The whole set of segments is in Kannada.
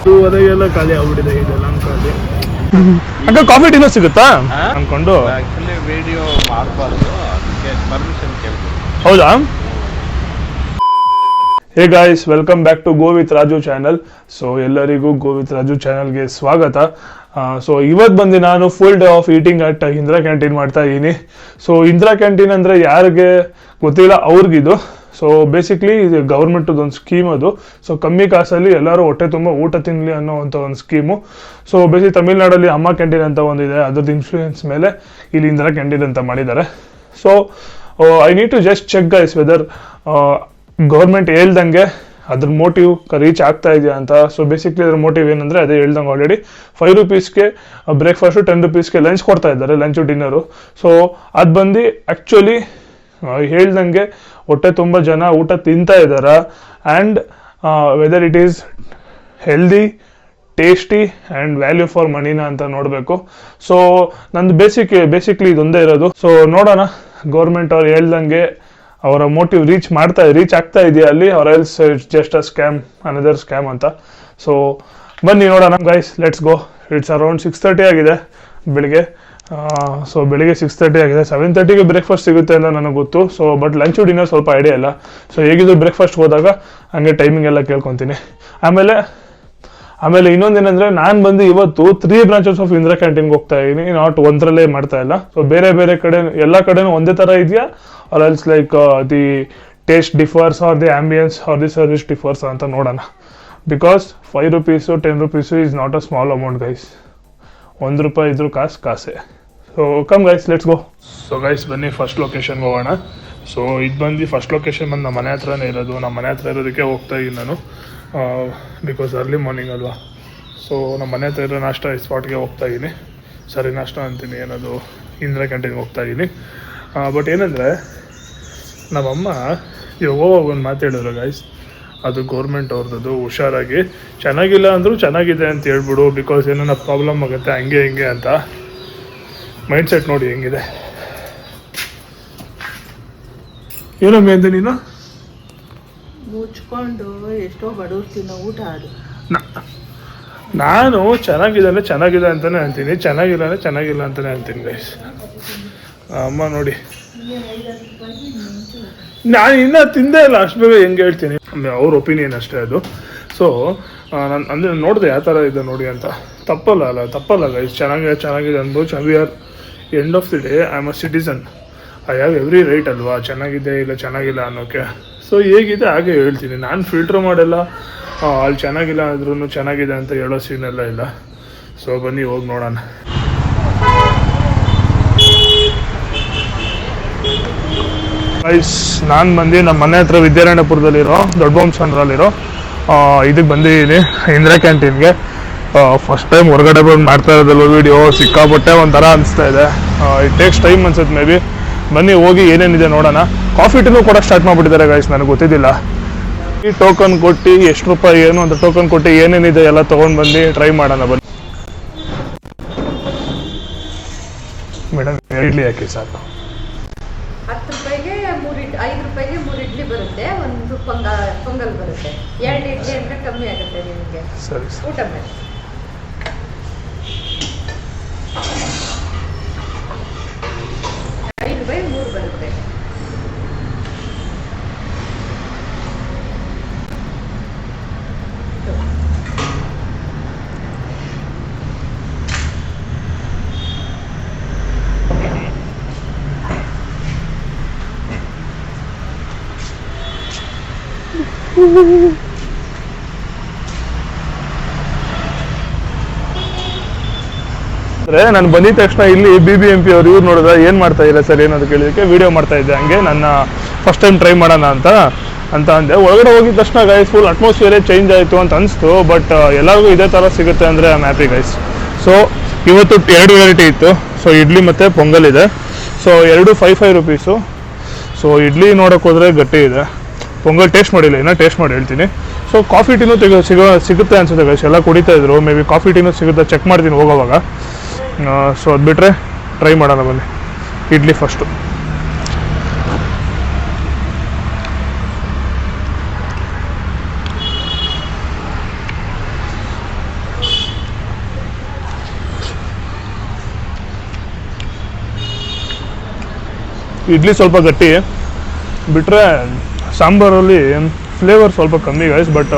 ಹತ್ತುವರೆಗೆಲ್ಲ ಖಾಲಿ ಆಗ್ಬಿಟ್ಟಿದೆ ಇದೆಲ್ಲ ಖಾಲಿ. ಅಕ್ಕ ಕಾಫಿ ಟೀನೂ ಸಿಗುತ್ತಾ? ಅನ್ಕೊಂಡು. ಆಕ್ಚುಲಿ ವಿಡಿಯೋ ಮಾಡಬಾರ್ದು ಅದಕ್ಕೆ ಪರ್ಮಿಷನ್ ಕೇಳ್ತೀನಿ ಹೌದಾ? Hey guys welcome back to go with Raju channel so ಎಲ್ಲರಿಗೂ ಗೋವಿತ್ ರಾಜು ಚಾನಲ್ಗೆ ಸ್ವಾಗತ. ಸೊ ಇವತ್ತು ಬಂದು ನಾನು full day of eating at Indira canteen ಮಾಡ್ತಾ ಇದ್ದೀನಿ ಸೊ ಇಂದಿರಾ ಕ್ಯಾಂಟೀನ್ ಅಂದರೆ ಯಾರಿಗೆ ಗೊತ್ತಿಲ್ಲ ಅವ್ರಿಗಿದು. ಸೊ ಬೇಸಿಕ್ಲಿ ಇದು ಗೌರ್ಮೆಂಟದ್ದು ಒಂದು ಸ್ಕೀಮ್ ಅದು. ಸೊ ಕಮ್ಮಿ ಕಾಸಲ್ಲಿ ಎಲ್ಲರೂ ಹೊಟ್ಟೆ ತುಂಬ ಊಟ ತಿನ್ನಲಿ ಅನ್ನೋ ಅಂತ ಒಂದು ಸ್ಕೀಮು ಸೊ ಬೇಸಿಕ್ ತಮಿಳ್ನಾಡಲ್ಲಿ ಅಮ್ಮ ಕ್ಯಾಂಟೀನ್ ಅಂತ ಒಂದಿದೆ ಅದ್ರದ್ದು ಇನ್ಫ್ಲೂಯೆನ್ಸ್ ಮೇಲೆ ಇಲ್ಲಿ ಇಂದಿರಾ ಕ್ಯಾಂಟೀನ್ ಅಂತ ಮಾಡಿದ್ದಾರೆ. So I need to just check guys whether government ಹೇಳ್ದಂಗೆ ಅದ್ರ ಮೋಟಿವ್ ರೀಚ್ ಆಗ್ತಾ ಇದೆಯಾ ಅಂತ. ಸೊ ಬೇಸಿಕ್ಲಿ ಅದ್ರ ಮೋಟಿವ್ ಏನಂದರೆ ಅದೇ ಹೇಳ್ದಂಗೆ ಆಲ್ರೆಡಿ ಫೈವ್ ರುಪೀಸ್ಗೆ ಬ್ರೇಕ್ಫಾಸ್ಟು ಟೆನ್ ರುಪೀಸ್ಗೆ ಲಂಚ್ ಕೊಡ್ತಾ ಇದ್ದಾರೆ ಲಂಚು ಡಿನ್ನರು ಸೊ ಅದು ಬಂದು ಆ್ಯಕ್ಚುಲಿ ಹೇಳ್ದಂಗೆ ಹೊಟ್ಟೆ ತುಂಬ ಜನ ಊಟ ತಿಂತಾ ಇದ್ದಾರಾ and whether it is healthy tasty and value for ಮನಿನ ಅಂತ ನೋಡಬೇಕು. ಸೊ ನಂದು ಬೇಸಿಕ್ ಬೇಸಿಕ್ಲಿ ಇದೊಂದೇ ಇರೋದು. ಸೊ ನೋಡೋಣ. ಗೌರ್ಮೆಂಟ್ ಅವ್ರು ಹೇಳ್ದಂಗೆ ಅವರ ಮೋಟಿವ್ ರೀಚ್ ಮಾಡ್ತಾ ರೀಚ್ ಆಗ್ತಾ ಇದೆಯಾ ಅಲ್ಲಿ ಅವ್ರ else just a scam another scam ಅಂತ. ಸೊ ಬನ್ನಿ ನೋಡೋಣ guys let's go it's around six thirty ಆಗಿದೆ ಬೆಳಿಗ್ಗೆ. ಸೊ ಬೆಳಿಗ್ಗೆ ಸಿಕ್ಸ್ ತರ್ಟಿ ಆಗಿದೆ. ಸೆವೆನ್ ತರ್ಟಿಗೆ ಬ್ರೇಕ್ಫಾಸ್ಟ್ ಸಿಗುತ್ತೆ ಅಂತ ನನಗೆ ಗೊತ್ತು. ಸೊ ಬಟ್ ಲಂಚ್ ಡಿನ್ನರ್ ಸ್ವಲ್ಪ ಐಡಿಯಾ ಇಲ್ಲ. ಸೊ ಹೇಗಿದ್ರು ಬ್ರೇಕ್ಫಾಸ್ಟ್ ಹೋದಾಗ ಹಂಗೆ ಟೈಮಿಂಗ್ ಎಲ್ಲ ಕೇಳ್ಕೊತೀನಿ. ಆಮೇಲೆ ಆಮೇಲೆ ಇನ್ನೊಂದೇನಂದ್ರೆ ನಾನು ಬಂದು ಇವತ್ತು ತ್ರೀ ಬ್ರಾಂಚಸ್ ಆಫ್ ಇಂದಿರಾ ಕ್ಯಾಂಟೀನ್ಗೆ ಹೋಗ್ತಾ ಇದ್ದೀನಿ ನಾಟ್ ಒಂದರಲ್ಲೇ ಮಾಡ್ತಾ ಇಲ್ಲ. ಸೊ ಬೇರೆ ಬೇರೆ ಕಡೆ, ಎಲ್ಲ ಕಡೆನೂ ಒಂದೇ ಥರ ಇದೆಯಾ? Or else like the taste differs or the ambience or the service differs ಅಂತ ನೋಡೋಣ. Because five rupees ten rupees is not a small amount guys ಒಂದು ರೂಪಾಯಿ ಇದ್ರೂ ಕಾಸು, ಕಾಸೆ. So come guys let's go so guys ಬನ್ನಿ ಫಸ್ಟ್ ಲೊಕೇಶನ್ಗೆ ಹೋಗೋಣ. ಸೊ ಇದು ಬಂದು ಫಸ್ಟ್ ಲೊಕೇಶನ್ ಬಂದು ನಮ್ಮ ಮನೆ ಹತ್ರನೇ ಇರೋದು. ನಮ್ಮ ಮನೆ ಹತ್ರ ಇರೋದಕ್ಕೆ ಹೋಗ್ತಾ ಇದ್ದೀನಿ ನಾನು. ಬಿಕಾಸ್ ಅರ್ಲಿ ಮಾರ್ನಿಂಗ್ ಅಲ್ವಾ. ಸೊ ನಮ್ಮ ಮನೆ ಹತ್ರ ಇರೋ ನಾಷ್ಟ ಸ್ಪಾಟ್ಗೆ ಹೋಗ್ತಾ ಇದ್ದೀನಿ. ಸರಿ, ನಾಷ್ಟ ಅಂತೀನಿ. ಏನದು? ಇಂದಿರಾ ಕ್ಯಾಂಟೀನ್ಗೆ ಹೋಗ್ತಾ ಇದ್ದೀನಿ. ಬಟ್ ಏನಂದರೆ, ನಮ್ಮಮ್ಮ ಇವಾಗ ಹೋಗುವಾಗ ಒಂದು ಮಾತು ಹೇಳಿದ್ರು ಗೈಸ್ ಅದು ಗೌರ್ಮೆಂಟ್ ಅವ್ರದ್ದು ಹುಷಾರಾಗಿ, ಚೆನ್ನಾಗಿಲ್ಲ ಅಂದರೂ ಚೆನ್ನಾಗಿದೆ ಅಂತ ಹೇಳ್ಬಿಡು ಬಿಕಾಸ್ ಏನೋ ಪ್ರಾಬ್ಲಮ್ ಆಗುತ್ತೆ, ಹಂಗೆ ಹಿಂಗೆ ಅಂತ. ಮೈಂಡ್ ಸೆಟ್ ನೋಡಿ ಹೆಂಗಿದೆ. ಏನೋ ಮೇಂದ ನೀನು? ಮುಚ್ಕೊಂಡು ಎಷ್ಟೋ ಬಡವ್ರು ತಿನ್ನೋ ಊಟ ಅದು ನಾನು ಚೆನ್ನಾಗಿದೆ ಅಂದರೆ ಚೆನ್ನಾಗಿದೆ ಅಂತಲೇ ಅಂತೀನಿ. ಚೆನ್ನಾಗಿಲ್ಲ ಅಂದರೆ ಚೆನ್ನಾಗಿಲ್ಲ ಅಂತಾನೆ ಅಂತೀನಿ ಗೈಸ್ ಅಮ್ಮ ನೋಡಿ. ನಾನು ಇನ್ನೂ ತಿಂದೇ ಇಲ್ಲ ಅಷ್ಟು ಬೇಗ ಹೆಂಗೆ ಹೇಳ್ತೀನಿ. ಅವ್ರ ಒಪಿನಿಯನ್ ಅಷ್ಟೇ ಅದು. ಸೊ ನಾನು ಅಂದರೆ ನೋಡಿದೆ ಯಾವ ಥರ ಇದೆ ನೋಡಿ ಅಂತ. ತಪ್ಪಲ್ಲ ಅಲ್ಲ ತಪ್ಪಲ್ಲ ಗೈಸ್ ಚೆನ್ನಾಗಿದೆ ಚೆನ್ನಾಗಿದೆ ಅನ್ಬೋದು we are end of the day I am a citizen I have every right ಅಲ್ವಾ? ಚೆನ್ನಾಗಿದೆ ಇಲ್ಲ ಚೆನ್ನಾಗಿಲ್ಲ ಅನ್ನೋಕ್ಕೆ ಸೊ ಹೇಗಿದೆ? ಹಾಗೆ ಹೇಳ್ತೀನಿ. ನಾನು ಫಿಲ್ಟ್ರ್ ಮಾಡಲ್ಲ. ಅಲ್ಲಿ ಚೆನ್ನಾಗಿಲ್ಲ ಆದ್ರೂ ಚೆನ್ನಾಗಿದೆ ಅಂತ ಹೇಳೋ ಸೀನೆಲ್ಲ ಇಲ್ಲ. ಸೊ ಬನ್ನಿ, ಹೋಗಿ ನೋಡೋಣ. ಐಸ್ ನಾನು ಬಂದು ನಮ್ಮ ಮನೆ ಹತ್ರ ವಿದ್ಯಾರಣ್ಯಪುರದಲ್ಲಿರೋ, ದೊಡ್ಡ ಸಂದ್ರಲ್ಲಿರೋ ಇದಕ್ಕೆ ಬಂದಿದ್ದೀನಿ, ಇಂದಿರಾ ಕ್ಯಾಂಟೀನ್ಗೆ ಫಸ್ಟ್ ಟೈಮ್ ಹೊರಗಡೆ ಬಂದು ಮಾಡ್ತಾ ಇರೋದಲ್ವ ವಿಡಿಯೋ ಸಿಕ್ಕಾಪಟ್ಟೆ ಒಂಥರ ಅನಿಸ್ತಾ ಇದೆ. ಇಟ್ ಟೇಕ್ಸ್ ಟೈಮ್ ಅನ್ಸುತ್ತೆ ಮೇ ಬಿ ಬನ್ನಿ ಹೋಗಿ ಏನೇನಿದೆ ನೋಡೋಣ. ಕಾಫಿ ಟೀನು ಕೂಡ ಸ್ಟಾರ್ಟ್ ಮಾಡಿಬಿಟ್ಟಿದ್ದಾರೆ ಗೈಸ್ ನನಗೆ ಗೊತ್ತಿದ್ದಿಲ್ಲ. ಈ ಟೋಕನ್ ಕೊಟ್ಟು ಎಷ್ಟು ರೂಪಾಯಿ ಏನು ಅಂತ ಟೋಕನ್ ಕೊಟ್ಟು ಏನೇನಿದೆ ಎಲ್ಲ ತೊಗೊಂಡು ಬಂದು ಟ್ರೈ ಮಾಡೋಣ ಬನ್ನಿ. ಮೇಡಮ್ ಇಡ್ಲಿ ಹಾಕಿ ಸಾಕು. ಹತ್ತು ರೂಪಾಯಿಗೆ ಮೂರು ಇಡ್ ಐದು ರೂಪಾಯಿಗೆ ಮೂರು ಇಡ್ಲಿ ಬರುತ್ತೆ ಒಂದು ಪೊಂಗ ಪೊಂಗಲ್ ಬರುತ್ತೆ. ಎರಡು ಇಡ್ಲಿ ಅಂದರೆ ಕಮ್ಮಿ ಆಗುತ್ತೆ ನಿಮಗೆ. ಸರಿ ಸರ್. ಊಟ ಮಾಡಿ ಐದು ರೂಪಾಯಿ ಮೂರು ಬರುತ್ತೆ ಅಂದ್ರೆ ನಾನು ಬಂದಿದ ತಕ್ಷಣ ಇಲ್ಲಿ ಬಿ ಬಿ ಎಂ ಪಿ ಅವ್ರು ಇವ್ರು ನೋಡಿದ್ರೆ ಏನು ಮಾಡ್ತಾ ಇಲ್ಲ ಸರ್ ಏನದು ಕೇಳಿದಕ್ಕೆ ವಿಡಿಯೋ ಮಾಡ್ತಾ ಇದ್ದೆ. ಹಂಗೆ ನನ್ನ ಫಸ್ಟ್ ಟೈಮ್ ಟ್ರೈ ಮಾಡೋಣ ಅಂತ ಅಂತ ಅಂದೆ. ಒಳಗಡೆ ಹೋಗಿದ ತಕ್ಷಣ ಗೈಸ್ ಫುಲ್ ಅಟ್ಮಾಸ್ಫಿಯರೇ ಚೇಂಜ್ ಆಯಿತು ಅಂತ ಅನಿಸ್ತು ಬಟ್ ಎಲ್ಲರಿಗೂ ಇದೇ ಥರ ಸಿಗುತ್ತೆ ಅಂದರೆ ಐ ಹ್ಯಾಪಿ ಗೈಸ್ ಸೊ ಇವತ್ತು ಎರಡು ವೆರೈಟಿ ಇತ್ತು. ಸೊ ಇಡ್ಲಿ ಮತ್ತು ಪೊಂಗಲ್ ಇದೆ. ಸೊ ಎರಡು five five rupees so idli ನೋಡೋಕೆ ಹೋದರೆ ಗಟ್ಟಿ ಇದೆ. ಪೊಂಗಲ್ ಟೇಸ್ಟ್ ಮಾಡಿಲ್ಲ, ಇನ್ನೂ ಟೇಸ್ಟ್ ಮಾಡಿ ಹೇಳ್ತೀನಿ. ಸೊ ಕಾಫಿ ಟೀನೂ ತೆಗೆ, ಸಿಗೋ, ಸಿಗುತ್ತೆ ಅನ್ಸುತ್ತೆ ಗೈಸ್ ಎಲ್ಲ ಕುಡಿತಾ ಇದ್ರು. ಮೇ ಬಿ ಕಾಫಿ ಟೀನು ಸಿಗುತ್ತೆ ಚೆಕ್ ಮಾಡ್ತೀನಿ ಹೋಗೋವಾಗ. ಸೊ ಅದು ಬಿಟ್ಟರೆ ಟ್ರೈ ಮಾಡೋಣ ಬನ್ನಿ. ಇಡ್ಲಿ ಫಸ್ಟು ಇಡ್ಲಿ ಸ್ವಲ್ಪ ಗಟ್ಟಿ ಬಿಟ್ಟರೆ ಸಾಂಬಾರಲ್ಲಿ ಫ್ಲೇವರ್ ಸ್ವಲ್ಪ ಕಮ್ಮಿ ಗಾಯ್ಸ್ ಬಟ್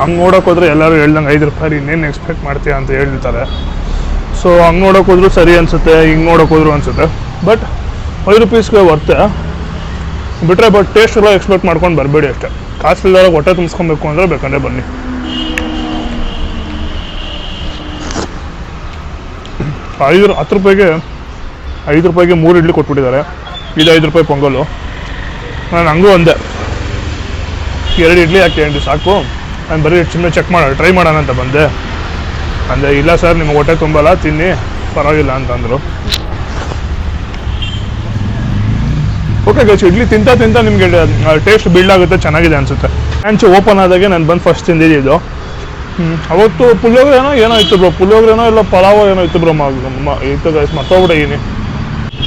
ಹಂಗೆ ನೋಡೋಕೆ ಹೋದ್ರೆ ಎಲ್ಲರೂ ಹೇಳ್ದಂಗೆ ಐದು ರೂಪಾಯಿ ಇನ್ನೇನು ಎಕ್ಸ್ಪೆಕ್ಟ್ ಮಾಡ್ತೀಯ ಅಂತ ಹೇಳ್ತಾರೆ. ಸೊ ಹಂಗೆ ನೋಡೋಕೆ ಹೋದ್ರು ಸರಿ ಅನಿಸುತ್ತೆ, ಹಿಂಗೆ ನೋಡೋಕೆ ಹೋದ್ರು ಅನಿಸುತ್ತೆ. ಬಟ್ ಐದು ರುಪೀಸ್ಗೆ ವರ್ತೆ. ಬಿಟ್ಟರೆ ಬಟ್ ಟೇಸ್ಟ್ ಎಲ್ಲ ಎಕ್ಸ್ಪೆಕ್ಟ್ ಮಾಡ್ಕೊಂಡು ಬರಬೇಡಿ ಅಷ್ಟೇ. ಕಾಸು ಇಲ್ದಾಗ ಹೊಟ್ಟೆ ತುಂಬಿಸ್ಕೊಬೇಕು ಅಂದರೆ ಬೇಕಂದ್ರೆ ಬನ್ನಿ. ಐದು ಹತ್ತು ರೂಪಾಯಿಗೆ, ಐದು ರೂಪಾಯಿಗೆ ಮೂರು ಇಡ್ಲಿ ಕೊಟ್ಬಿಟ್ಟಿದ್ದಾರೆ. ಇದು ಐದು ರೂಪಾಯಿ ಪೊಂಗಲು. ನಾನು ಹಂಗೂ ಅಂದೆ ಎರಡು ಇಡ್ಲಿ ಹಾಕಿ ಸಾಕು. ನಾನು ಬರೀ ಸುಮ್ಮನೆ ಚೆಕ್ ಮಾಡೋಣ ಟ್ರೈ ಮಾಡೋಣ ಅಂತ ಬಂದೆ. ಅಂದೆ ಇಲ್ಲ ಸರ್ ನಿಮ್ಗೆ ಹೊಟ್ಟೆ ತುಂಬಲ್ಲ, ತಿನ್ನಿ. ಪರವಾಗಿಲ್ಲ ಅಂತಂದರು. ಓಕೆ ಗಚ್ ಇಡ್ಲಿ ತಿಂತ ತಿಂತ ನಿಮಗೆ ಟೇಸ್ಟ್ ಬಿಲ್ಡ್ ಆಗುತ್ತೆ, ಚೆನ್ನಾಗಿದೆ ಅನಿಸುತ್ತೆ. ಆ್ಯಂಚು ಓಪನ್ ಆದಾಗೆ ನಾನು ಬಂದು ಫಸ್ಟ್ ತಿಂದಿದ್ದು ಇದು. ಅವತ್ತು ಪುಳಿಯೋಗರೆ ಏನೋ ಇತ್ತು ಬ್ರೋ ಪುಳಿಯೋಗರೆನೋ ಇಲ್ಲ ಪಲಾವ್ ಏನೋ ಇತ್ತು ಬ್ರೋ ಇತ್ತು ಗೈಸ್ ಮರ್ತೋಗ್ಬಿಟ್ಟಿದ್ದೀನಿ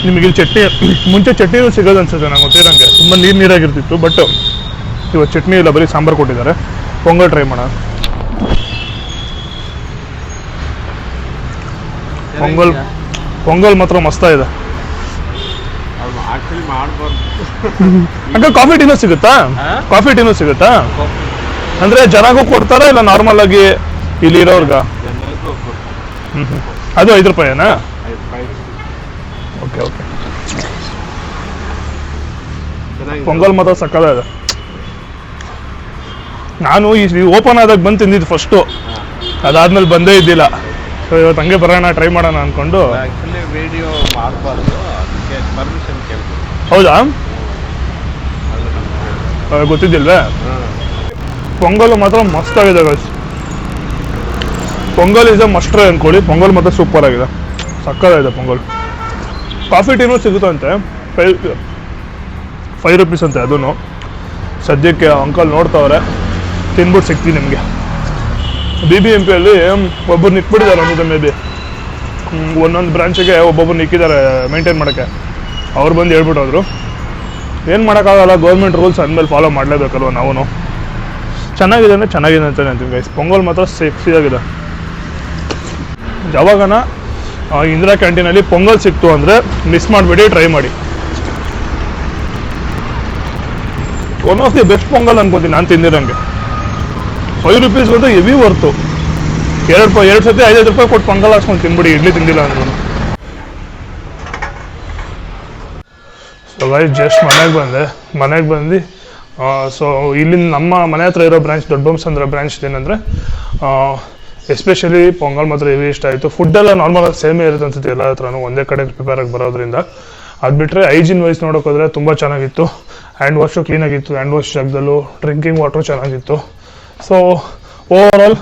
ನಿಮಗೆ ಇಲ್ಲಿ ಚಟ್ನಿ ಮುಂಚೆ ಚಟ್ನಿನೂ ಸಿಗೋದು ಅನ್ಸುತ್ತೆ ನಂಗೆ ಗೊತ್ತಿರಂಗೆ ತುಂಬ ನೀರು ನೀರಾಗಿರ್ತಿತ್ತು ಬಟ್ ಇವತ್ತು ಚಟ್ನಿ ಇಲ್ಲ ಬರೀ ಸಾಂಬಾರು ಕೊಟ್ಟಿದ್ದಾರೆ. ಪೊಂಗಲ್ ಟ್ರೈ ಮಾಡೋಣ. ಪೊಂಗಲ್ ಪೊಂಗಲ್ ಮಾತ್ರ ಮಸ್ತ ಇದೆ ಹಂಗೆ ಕಾಫಿ ಟೀನೂ ಸಿಗುತ್ತಾ? ಕಾಫಿ ಟೀನೂ ಸಿಗುತ್ತಾ? ಅಂದ್ರೆ ಜನಗೂ ಕೊಡ್ತಾರಾ ಇಲ್ಲ ನಾರ್ಮಲ್ ಆಗಿ ಇಲ್ಲಿ ಇರೋರ್ಗ ಹ್ಮ್. ಅದು ಐದು ರೂಪಾಯಿನಾ ಐದು ರೂಪಾಯಿ ಓಕೆ ಓಕೆ ಚೆನ್ನಾಗಿದೆ. ಪೊಂಗಲ್ ಮಾತ್ರ ಸಕ್ಕದಾಗಿದೆ ನಾನು ಈ ಓಪನ್ ಆದಾಗ ಬಂದು ತಿಂದಿದ್ದು ಫಸ್ಟು ಅದಾದ್ಮೇಲೆ ಬಂದೇ ಇದ್ದಿಲ್ಲ. ಸೊ ಇವತ್ತು ಹಂಗೆ ಬರೋಣ ಟ್ರೈ ಮಾಡೋಣ ಅಂದ್ಕೊಂಡು ವಿಡಿಯೋ ಮಾಡಬಾರ್ದು. ಪರ್ಮಿಷನ್ ಹೌದಾ? ಗೊತ್ತಿದ್ದಿಲ್ವೇ? ಪೊಂಗಲ್ ಮಾತ್ರ ಮಸ್ತಾಗಿದೆ guys pongal is a must try ಅಂದ್ಕೊಳ್ಳಿ ಪೊಂಗಲ್ ಮಾತ್ರ ಸೂಪರ್ ಆಗಿದೆ. ಸಕ್ಕದಾಗಿದೆ ಪೊಂಗಲ್. ಕಾಫಿ ಟೀನು ಸಿಗುತ್ತಂತೆ. ಫೈವ್ ರುಪೀಸ್ ಅಂತೆ ಅದೂ ಸದ್ಯಕ್ಕೆ ಅಂಕಲ್ ನೋಡ್ತಾವ್ರೆ. ತಿನ್ಬಿಟ್ಟು ಸಿಗ್ತೀನಿ ನಿಮಗೆ. ಬಿ ಬಿ ಎಂ ಪಿಯಲ್ಲಿ ಒಬ್ಬರು ನಿಂತ್ಬಿಟ್ಟಿದ್ದಾರೆ ಒಂದು ಮೇ ಬಿ ಒಂದೊಂದು ಬ್ರಾಂಚಿಗೆ ಒಬ್ಬೊಬ್ಬರು ನಿಕ್ಕಿದ್ದಾರೆ ಮೇಂಟೈನ್ ಮಾಡೋಕ್ಕೆ. ಅವ್ರು ಬಂದು ಹೇಳ್ಬಿಟ್ಟು ಹೋದ್ರು ಏನು ಮಾಡೋಕ್ಕಾಗಲ್ಲ ಗೌರ್ಮೆಂಟ್ ರೂಲ್ಸ್ ಅಂದಮೇಲೆ ಫಾಲೋ ಮಾಡಲೇಬೇಕಲ್ವ ನಾವು ಚೆನ್ನಾಗಿದೆ ಅಂದರೆ ಚೆನ್ನಾಗಿದೆ ಅಂತಲೇ ಅಂತೀವಿ ಗೈಸ್ ಪೊಂಗಲ್ ಮಾತ್ರ ಸೇಫ್ಸಿಯಾಗಿದೆ ಯಾವಾಗನ ಆ, ಇಂದಿರಾ ಕ್ಯಾಂಟೀನಲ್ಲಿ ಪೊಂಗಲ್ ಸಿಕ್ತು ಅಂದರೆ ಮಿಸ್ ಮಾಡಿಬಿಡಿ ಟ್ರೈ ಮಾಡಿ. One of the best pongal ಅನ್ಕೋತೀನಿ, ನಾನು ತಿಂದಿರಂಗೆ. ಫೈವ್ ರುಪೀಸ್ ಬಂದು ಹೆವಿ ವರ್ತು ಎರಡು ರೂಪಾಯಿ ಎರಡು ಸತಿ ಐದೈದು ರೂಪಾಯಿ ಕೊಟ್ಟು ಪೊಂಗಲ್ ಹಾಕ್ಸ್ಕೊಂಡು ತಿನ್ಬಿಡಿ, ಇಡ್ಲಿ ತಿಂದಿಲ್ಲ ಅಂದ್ರೂ. ಸೊ ಗೈಸ್ ಜಸ್ಟ್ ಮನೆಗೆ ಬಂದೆ. ಮನೆಗೆ ಬಂದು ಸೊ ಇಲ್ಲಿಂದ ನಮ್ಮ ಮನೆ ಹತ್ರ ಇರೋ ಬ್ರಾಂಚ್ ದೊಡ್ಡ ಅಂದ್ರೆ ಬ್ರಾಂಚ್ ಏನಂದರೆ ಎಸ್ಪೆಷಲಿ ಪೊಂಗಲ್ ಮಾತ್ರ ಹೆವಿ ಇಷ್ಟ ಆಯಿತು. ಫುಡ್ಡೆಲ್ಲ ನಾರ್ಮಲ್ ಸೇಮೇ ಇರುತ್ತೆ ಅನ್ಸುತ್ತೆ ಎಲ್ಲ ಹತ್ರನೂ. ಒಂದೇ ಕಡೆ ಪ್ರಿಪೇರ್ ಆಗಿ ಬರೋದ್ರಿಂದ. ಅದು ಬಿಟ್ಟರೆ ಐಜಿನ್ ವೈಸ್ ನೋಡೋಕ್ಕೋದ್ರೆ ತುಂಬ ಚೆನ್ನಾಗಿತ್ತು. ಹ್ಯಾಂಡ್ ವಾಶು ಕ್ಲೀನಾಗಿತ್ತು ಹ್ಯಾಂಡ್ ವಾಶ್ ಜಾಗದಲ್ಲೂ ಡ್ರಿಂಕಿಂಗ್ ವಾಟ್ರು ಚೆನ್ನಾಗಿತ್ತು. ಸೊ ಓವರ್ ಆಲ್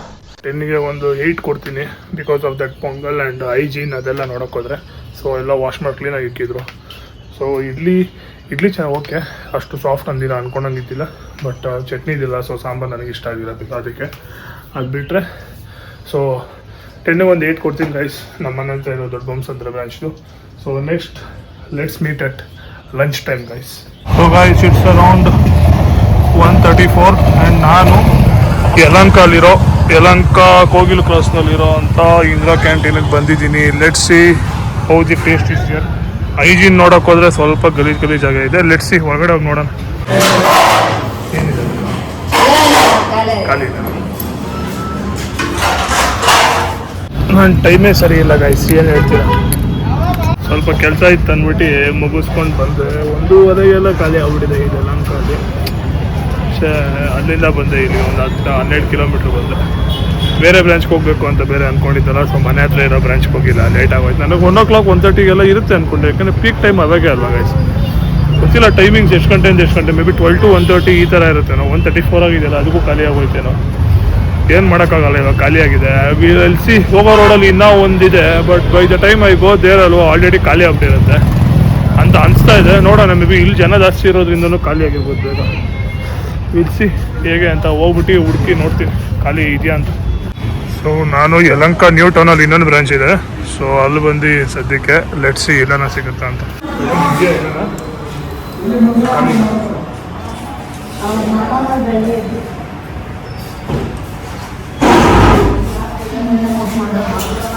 ಟೆನ್ನಿಗೆ ಒಂದು ಏಯ್ಟ್ ಕೊಡ್ತೀನಿ because of that pongal and hygiene ಅದೆಲ್ಲ ನೋಡೋಕ್ಕೋದ್ರೆ ಸೊ ಎಲ್ಲ ವಾಶ್ ಮಾಡಿ ಕ್ಲೀನಾಗಿ ಇಕ್ಕಿದ್ರು. ಸೊ ಇಡ್ಲಿ ಇಡ್ಲಿ ಚೆನ್ನಾಗಿ ಓಕೆ ಅಷ್ಟು ಸಾಫ್ಟ್ ಅಂದಿಲ್ಲ, ಅನ್ಕೊಂಡಂಗಿದ್ದಿಲ್ಲ. ಬಟ್ ಚಟ್ನಿ ಇದಿಲ್ಲ ಸೊ ಸಾಂಬಾರು ನನಗೆ ಇಷ್ಟ ಆಗಿಲ್ಲ ಅದಕ್ಕೆ. ಅದು ಬಿಟ್ಟರೆ ಸೊ ಟೆನ್ನಿಗೆ ಒಂದು ಏಯ್ಟ್ ಕೊಡ್ತೀನಿ ರೈಸ್ ನಮ್ಮ ಮನೆ ಅಂತ ಇರೋ ದೊಡ್ಡ Bommasandra ಬ್ರ್ಯಾಂಚ್ದು so next let's meet at lunch time guys so guys it's around one thirty four and ನಾನು ಯಲಂಕಲ್ಲಿರೋ ಯಲಂಕ ಕೋಗಿಲು ಕ್ರಾಸ್ನಲ್ಲಿರೋ ಅಂತ ಇಂದಿರಾ ಕ್ಯಾಂಟೀನಿಗೆ ಬಂದಿದ್ದೀನಿ. Let's see how the taste is yeah hygiene ನೋಡೋಕೆ ಹೋದ್ರೆ ಸ್ವಲ್ಪ ಗಲೀಜ್ ಗಲೀಜ್ ಜಾಗ ಇದೆ. ಲೆಟ್ ಸಿ ಹೊರಗಡೆ ಹೋಗಿ ನೋಡೋಣ. ಖಾಲಿ ನನ್ನ ಟೈಮೇ ಸರಿ ಇಲ್ಲ ಗೈಸ್ ಏನು ಹೇಳ್ತೀರಾ? ಸ್ವಲ್ಪ ಕೆಲಸ ಇತ್ತು ಅಂದ್ಬಿಟ್ಟು ಮುಗಿಸ್ಕೊಂಡು ಬಂದೆ. ಒಂದೂವರೆಗೆಲ್ಲ ಖಾಲಿ ಆಗ್ಬಿಟ್ಟಿದೆ ಇದೆಲ್ಲ ಖಾಲಿ. ಅಲ್ಲಿಂದ ಬಂದೆ ಇಲ್ಲಿ ಒಂದು ಹತ್ತು ಹನ್ನೆರಡು ಕಿಲೋಮೀಟ್ರ್ ಬಂದೆ. ಬೇರೆ ಬ್ರಾಂಚ್ಗೆ ಹೋಗಬೇಕು ಅಂತ ಬೇರೆ ಅಂದ್ಕೊಂಡಿದ್ದಲ್ಲ ಸೊ ಮನೆ ಹತ್ರ ಇರೋ ಬ್ರಾಂಚ್ಗೆ ಹೋಗಿಲ್ಲ ಲೇಟ್ ಆಗೋಯ್ತು. ನನಗೆ ಒನ್ ಓ ಕ್ಲಾಕ್ ಒನ್ ತರ್ಟಿಗೆಲ್ಲ ಇರುತ್ತೆ ಅಂದ್ಕೊಂಡೆ ಯಾಕಂದರೆ ಪೀಕ್ ಟೈಮ್ ಅವಾಗೆ ಅಲ್ವಾ ಗೈಸ್ ಗೊತ್ತಿಲ್ಲ ಟೈಮಿಂಗ್ಸ್ ಎಷ್ಟು ಗಂಟೆಯಿಂದ ಎಷ್ಟು ಗಂಟೆ maybe twelve to one thirty ಈ ಥರ ಇರುತ್ತೇನೋ ಒನ್ ತರ್ಟಿ ಫೋರ್ ಆಗಿದೆಯಲ್ಲ ಅದಕ್ಕೂ ಖಾಲಿ ಆಗೋಯ್ತೇನೋ. ಏನು ಮಾಡೋಕ್ಕಾಗಲ್ಲ, ಇವಾಗ ಖಾಲಿಯಾಗಿದೆ. ಎಲ್ ಸಿ ಹೋಗೋ ರೋಡಲ್ಲಿ ಇನ್ನೂ ಒಂದಿದೆ but by the time I go there ಅಲ್ವ ಆಲ್ರೆಡಿ ಖಾಲಿ ಆಗ್ಬಿಟ್ಟಿರುತ್ತೆ. ಅಂತ ಅನಿಸ್ತಾ ಇದೆ. ನೋಡೋಣ ಮೇ ಬಿ ಇಲ್ಲಿ ಜನ ಜಾಸ್ತಿ ಇರೋದ್ರಿಂದನೂ ಖಾಲಿ ಆಗಿರ್ಬೋದು ಬೇಗ. ಇಳಿಸಿ ಹೇಗೆ ಅಂತ. ಹೋಗ್ಬಿಟ್ಟು ಹುಡುಕಿ ನೋಡ್ತೀನಿ. ಖಾಲಿ ಇದೆಯಾ ಅಂತ. ಸೊ ನಾನು ಯಲಂಕ ನ್ಯೂ ಟೌನಲ್ಲಿ ಇನ್ನೊಂದು ಬ್ರಾಂಚ್ ಇದೆ. ಸೊ ಅಲ್ಲಿ ಬಂದು ಸದ್ಯಕ್ಕೆ ಲೆಟ್ಸಿ ಎಲ್ಲನ ಸಿಗುತ್ತಾ ಅಂತ. Gracias.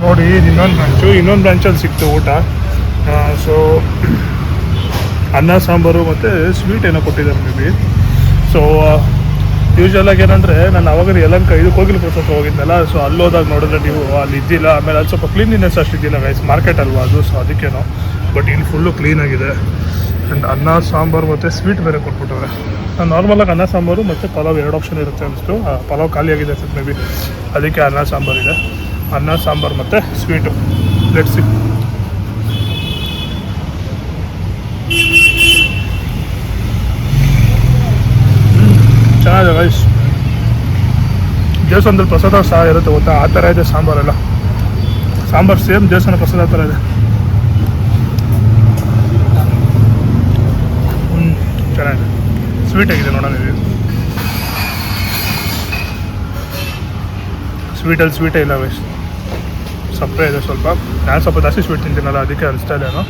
ಇನ್ನೊಂದು ಬ್ರಾಂಚು ಇನ್ನೊಂದು ಬ್ರಾಂಚಲ್ಲಿ ಸಿಕ್ತು ಊಟ. ಸೊ ಅನ್ನ, ಸಾಂಬಾರು ಮತ್ತು ಸ್ವೀಟ್ ಏನೋ ಕೊಟ್ಟಿದ್ದಾರೆ ಮೇ ಬಿ ಸೊ ಯೂಶ್ವಲಾಗಿ ಏನಂದರೆ ನಾನು ಅವಾಗ ಯಲಂಕ ಇದಕ್ಕೆ ಹೋಗಿಲ್ಲ ಪ್ರಸಾದ ಹೋಗಿದ್ದೆಲ್ಲ ಸೊ ಅಲ್ಲಿ ಹೋದಾಗ ನೋಡಿದ್ರೆ ನೀವು ಅಲ್ಲಿ ಇದ್ದಿಲ್ಲ. ಆಮೇಲೆ ಅಲ್ಲಿ ಸ್ವಲ್ಪ ಕ್ಲೀನಿನಸ್ ಅಷ್ಟು ಇದ್ದಿಲ್ಲ ಗೈಸ್ ಮಾರ್ಕೆಟ್ ಅಲ್ವಾ ಅದು ಸೊ ಅದಕ್ಕೇನೋ. ಬಟ್ ಇಲ್ಲಿ ಫುಲ್ಲು ಕ್ಲೀನಾಗಿದೆ ಆ್ಯಂಡ್ ಅನ್ನ, ಸಾಂಬಾರು ಮತ್ತು ಸ್ವೀಟ್ ಬೇರೆ ಕೊಟ್ಬಿಟ್ಟವ್ರೆ. ನಾನು ನಾರ್ಮಲಾಗಿ ಅನ್ನ, ಸಾಂಬಾರು ಮತ್ತು ಪಲಾವ್ ಎರಡು ಆಪ್ಷನ್ ಇರುತ್ತೆ ಅನಿಸ್ತು. ಪಲಾವ್ ಖಾಲಿಯಾಗಿದೆ ಮೇ ಬಿ ಅದಕ್ಕೆ ಅನ್ನ, ಸಾಂಬಾರು ಇದೆ. ಅನ್ನ, ಸಾಂಬಾರು ಮತ್ತು ಸ್ವೀಟು ಸಿ ಚೆನ್ನಾಗಿದೆ ರೈಸ್ ದೇವಸ್ಥಾನದಲ್ಲಿ ಪ್ರಸಾದ ಸಹ ಇರುತ್ತೆ ಗೊತ್ತಾ? ಆ ಥರ ಇದೆ ಸಾಂಬಾರೆಲ್ಲ. ಸಾಂಬಾರು ಸೇಮ್ ದೇವಸ್ಥಾನ ಪ್ರಸಾದ ಥರ ಇದೆ. ಹ್ಞೂ ಚೆನ್ನಾಗಿದೆ. ಸ್ವೀಟ್ ಆಗಿದೆ ನೋಡೋಣ ಇದು. ಸ್ವೀಟಲ್ಲಿ ಸ್ವೀಟೇ ಇಲ್ಲ ವಯಸ್ಸು ಸಪ್ಪೆ ಇದೆ ಸ್ವಲ್ಪ. ನಾನು ಸ್ವಲ್ಪ ಜಾಸ್ತಿ ಸ್ವೀಟ್ ತಿಂತೀನಲ್ಲ, ಅದಕ್ಕೆ ಅನಿಸ್ತಾ ಇಲ್ಲೇನೋ.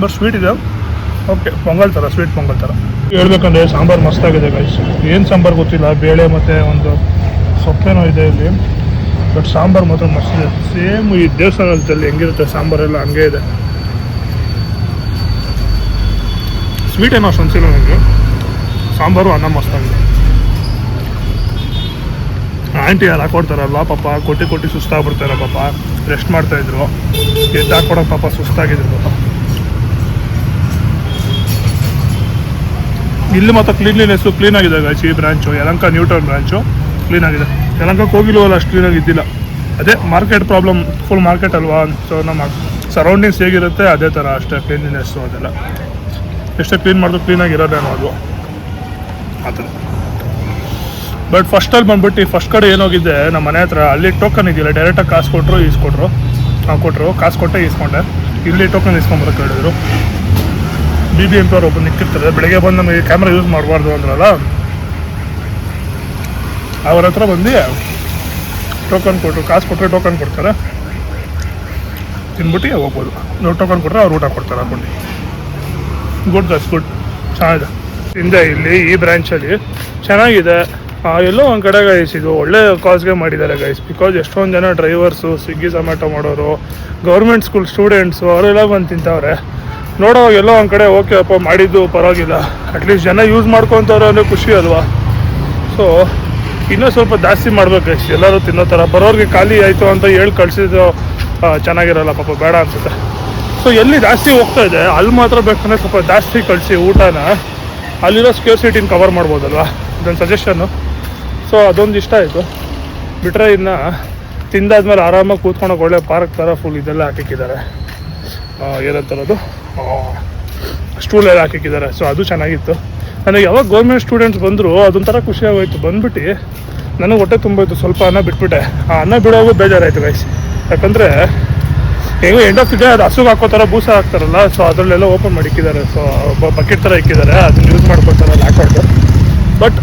ಬಟ್ ಸ್ವೀಟ್ ಇದೆ. ಓಕೆ ಪೊಂಗಲ್ ಥರ ಸ್ವೀಟ್ ಪೊಂಗಲ್ ಥರ ಹೇಳ್ಬೇಕಂದ್ರೆ ಸಾಂಬಾರು ಮಸ್ತಾಗಿದೆ ಗೈಸ್ ಏನು ಸಾಂಬಾರು ಗೊತ್ತಿಲ್ಲ, ಬೇಳೆ ಮತ್ತು ಒಂದು ಸೊಪ್ಪೇನೋ ಇದೆ ಇಲ್ಲಿ. ಬಟ್ ಸಾಂಬಾರು ಮಾತ್ರ ಮಸ್ತ್ ಇದೆ. ಸೇಮ್ ಈ ದೇವಸ್ಥಾನದಲ್ಲಿ ಹೆಂಗಿರುತ್ತೆ ಸಾಂಬಾರೆಲ್ಲ ಹಂಗೆ ಇದೆ. ಸ್ವೀಟ್ ಏನೋ ಅಷ್ಟು ನನಗೆ. ಸಾಂಬಾರು ಅನ್ನ ಮಸ್ತಾಗಿದೆ ಆಂಟಿ ಯಾರು ಹಾಕೊಡ್ತಾರಲ್ವ ಪಾಪ? ಕೊಟ್ಟಿ ಕೊಟ್ಟಿ ಸುಸ್ತಾಗ್ಬಿಡ್ತಾರೆ ಪಾಪ? ರೆಸ್ಟ್ ಮಾಡ್ತಾಯಿದ್ರು ಎದ್ದು ಹಾಕೊಡೋಕೆ ಪಾಪ ಸುಸ್ತಾಗಿದ್ರು. ಇಲ್ಲಿ ಮಾತ್ರ ಕ್ಲೀನ್ಲಿನೆಸ್ಸು ಕ್ಲೀನ್ ಆಗಿದೆ ಈ branch Yelahanka new town branch clean ಆಗಿದೆ. ಯಲಂಕಕ್ಕೆ ಹೋಗಿಲ್ವಲ್ಲ, ಅಷ್ಟು ಕ್ಲೀನಾಗಿ ಇದ್ದಿಲ್ಲ. ಅದೇ ಮಾರ್ಕೆಟ್ ಪ್ರಾಬ್ಲಮ್ ಫುಲ್ ಮಾರ್ಕೆಟ್ ಅಲ್ವಾ ಸೊ ನಮ್ಮ ಸರೌಂಡಿಂಗ್ಸ್ ಹೇಗಿರುತ್ತೆ, ಅದೇ ಥರ ಅಷ್ಟೇ ಕ್ಲೀನ್ಲಿನೆಸ್ಸು ಅದೆಲ್ಲ. ಎಷ್ಟೇ ಕ್ಲೀನ್ ಮಾಡಿದ್ರು ಕ್ಲೀನಾಗಿ ಇರೋದೇನೋ ಅದು ಆ ಥರ. ಬಟ್ ಫಸ್ಟಲ್ಲಿ ಬಂದ್ಬಿಟ್ಟು ಫಸ್ಟ್ ಕಡೆ ಏನೋಗಿದ್ದೆ ನಮ್ಮ ಮನೆ ಹತ್ರ ಅಲ್ಲಿ ಟೋಕನ್ ಇದೆಯಲ್ಲ ಡೈರೆಕ್ಟಾಗಿ ಕಾಸು ಕೊಟ್ಟರು ಈಸ್ಕೊಟ್ರು. ನಾವು ಕೊಟ್ಟರು ಕಾಸು ಕೊಟ್ಟೆ, ಈಸ್ಕೊಂಡೆ. ಇಲ್ಲಿ ಟೋಕನ್ ಇಸ್ಕೊಂಬರಕ್ಕೆ ಹೇಳಿದ್ರು. ಬಿ ಬಿ ಎಂ ಪಿ ಅವ್ರು ಒಬ್ಬರು ನಿಂತಿರ್ತಾರೆ. ಬೆಳಗ್ಗೆ ಬಂದು ನಮಗೆ ಕ್ಯಾಮ್ರಾ ಯೂಸ್ ಮಾಡಬಾರ್ದು ಅಂದ್ರಲ್ಲ, ಅವ್ರ ಹತ್ರ ಬಂದು ಟೋಕನ್ ಕೊಟ್ಟರು ಕಾಸು ಕೊಟ್ಟರೆ ಟೋಕನ್ ಕೊಡ್ತಾರೆ. ತಿನ್ಬಿಟ್ಟು ಹೋಗ್ಬೋದು. ನೋಡಿ ಟೋಕನ್ ಕೊಟ್ಟರೆ ಅವ್ರು ಊಟ ಕೊಡ್ತಾರೆ ಹಾಕೊಂಡು ಗುಡ್ ದಸ್ ಗುಡ್ ಚೆನ್ನಾಗಿದೆ. ಹಿಂದೆ ಇಲ್ಲಿ ಈ ಬ್ರ್ಯಾಂಚಲ್ಲಿ ಚೆನ್ನಾಗಿದೆ. ಎಲ್ಲೋ ಒಂದು ಕಡೆ ಗೈಸ್ ಇದು ಒಳ್ಳೆ ಕಾಸ್ಗೆ ಮಾಡಿದ್ದಾರೆ ಗೈಸ್ ಬಿಕಾಸ್ ಎಷ್ಟೊಂದು ಜನ ಡ್ರೈವರ್ಸು ಸ್ವಿಗ್ಗಿ ಝೊಮ್ಯಾಟೊ ಮಾಡೋರು ಗೌರ್ಮೆಂಟ್ ಸ್ಕೂಲ್ ಸ್ಟೂಡೆಂಟ್ಸು ಅವರೆಲ್ಲ ಬಂದು ತಿಂತವ್ರೆ. ನೋಡೋ ಎಲ್ಲೋ ಒಂದು ಕಡೆ ಓಕೆ ಅಪ್ಪ, ಮಾಡಿದ್ದು ಪರವಾಗಿಲ್ಲ. ಅಟ್ಲೀಸ್ಟ್ ಜನ ಯೂಸ್ ಮಾಡ್ಕೊತವ್ರೆ ಅಂದರೆ ಖುಷಿ ಅಲ್ವಾ? ಸೊ ಇನ್ನೂ ಸ್ವಲ್ಪ ಜಾಸ್ತಿ ಮಾಡ್ಬೇಕು ಗೈಸ್ ಎಲ್ಲರೂ ತಿನ್ನೋ ಥರ. ಬರೋರಿಗೆ ಖಾಲಿ ಆಯಿತು ಅಂತ ಹೇಳಿ ಕಳಿಸಿದ್ದು ಚೆನ್ನಾಗಿರಲ್ಲ ಪಾಪ, ಬೇಡ ಅನ್ಸುತ್ತೆ. ಸೊ ಎಲ್ಲಿ ಜಾಸ್ತಿ ಹೋಗ್ತಾ ಇದೆ, ಅಲ್ಲಿ ಮಾತ್ರ ಬೇಕಂದ್ರೆ ಸ್ವಲ್ಪ ಜಾಸ್ತಿ ಕಳಿಸಿ ಊಟನ. ಅಲ್ಲಿರೋ ಸ್ಕ್ವೇರ್ ಸಿಟಿನ ಕವರ್ ಮಾಡ್ಬೋದಲ್ವಾ? ಇದೊಂದು ಸಜೆಷನ್ನು ಸೊ ಅದೊಂದು ಇಷ್ಟ ಆಯಿತು. ಬಿಟ್ಟರೆ ಇನ್ನು ತಿಂದಾದ್ಮೇಲೆ ಆರಾಮಾಗಿ ಕೂತ್ಕೊಳಕ್ಕೆ ಒಳ್ಳೆ ಪಾರ್ಕ್ ಥರ ಫುಲ್ ಇದೆಲ್ಲ ಹಾಕಿಕ್ಕಿದ್ದಾರೆ. ಏನಂತಾರದು ಸ್ಟೂಲ್ ಎಲ್ಲ ಹಾಕಿಕ್ಕಿದ್ದಾರೆ. ಸೊ ಅದು ಚೆನ್ನಾಗಿತ್ತು. ನನಗೆ ಯಾವಾಗ ಗೌರ್ಮೆಂಟ್ ಸ್ಟೂಡೆಂಟ್ಸ್ ಬಂದರು ಅದೊಂಥರ ಖುಷಿ ಆಗೋಯ್ತು. ಬಂದ್ಬಿಟ್ಟು ನನಗೆ ಹೊಟ್ಟೆ ತುಂಬೋಯ್ತು. ಸ್ವಲ್ಪ ಅನ್ನ ಬಿಟ್ಬಿಟ್ಟೆ. ಆ ಅನ್ನ ಬಿಡೋದು ಬೇಜಾರಾಯಿತು ಗೈಸ್ ಯಾಕಂದರೆ ಹೆಂಗೋ ಎಂಡ್ ಆಫ್ ಇದೆ ಅದು ಹಸುಗೆ ಹಾಕೋ ಥರ ಬೂಸ ಹಾಕ್ತಾರಲ್ಲ ಸೊ ಅದರಲ್ಲೆಲ್ಲ ಓಪನ್ ಮಾಡಿಕ್ಕಿದ್ದಾರೆ ಸೊ ಬಕೆಟ್ ಥರ ಇಕ್ಕಿದ್ದಾರೆ. ಅದನ್ನ ಯೂಸ್ ಮಾಡ್ಕೊಳ್ತಾರಲ್ಲ ಹಾಕೊಂಡು. ಬಟ್